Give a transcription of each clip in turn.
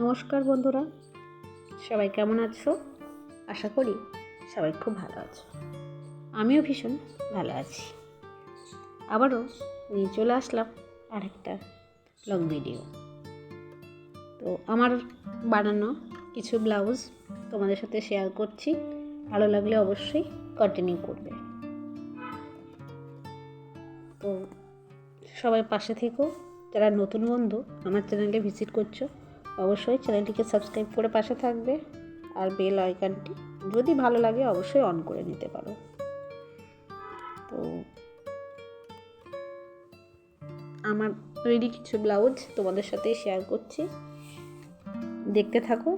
নমস্কার বন্ধুরা। সবাই কেমন আছো? আশা করি সবাই খুব ভালো আছো। আমিও ভীষণ ভালো আছি। আবারও নিয়ে চলে আসলাম আরেকটা লং ভিডিও তো আমার বানানো কিছু ব্লাউজ তোমাদের সাথে শেয়ার করছি। ভালো লাগলে অবশ্যই কন্টিনিউ করবে। তো সবাই পাশে থেকো। যারা নতুন বন্ধু আমার চ্যানেলে ভিজিট করছ অবশ্যই চ্যানেলটিকে সাবস্ক্রাইব করে পাশে থাকবে আর বেল আইকনটি যদি ভালো লাগে অবশ্যই অন করে নিতে পারো। তো আমার তৈরি কিছু ব্লাউজ তোমাদের সাথে শেয়ার করছি। দেখতে থাকো।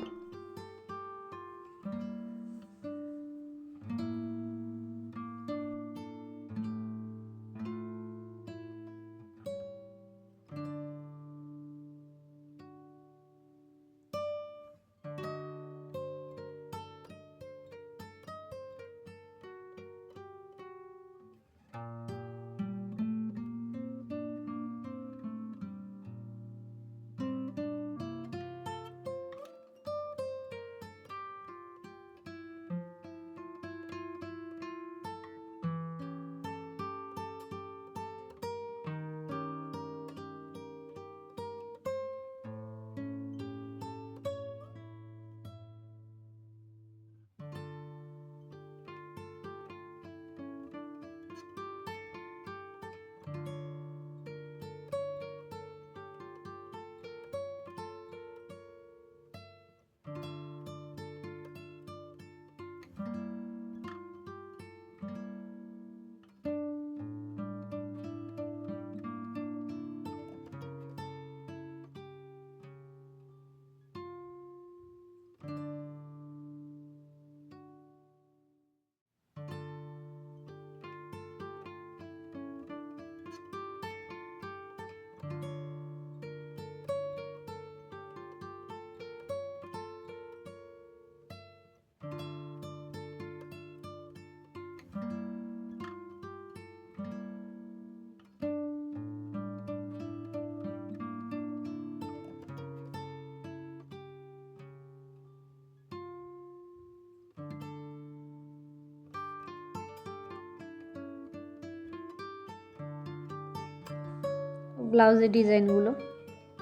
ব্লাউজের ডিজাইনগুলো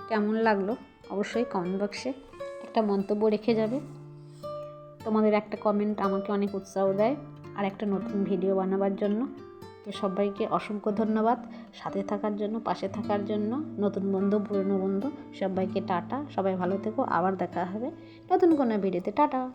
কেমন লাগল অবশ্যই কমেন্ট বক্সে একটা মন্তব্য রেখে যাবে। তোমাদের একটা কমেন্ট আমাকে অনেক উৎসাহ দেয় আর একটা নতুন ভিডিও বানাবার জন্য। তো সবাইকে অসংখ্য ধন্যবাদ। সাথে থাকার জন্য, পাশে থাকার জন্য, নতুন বন্ধু, পুরনো বন্ধু, সবাইকে টাটা। সবাই ভালো থেকো। আবার দেখা হবে নতুন কোনো ভিডিওতে টাটা।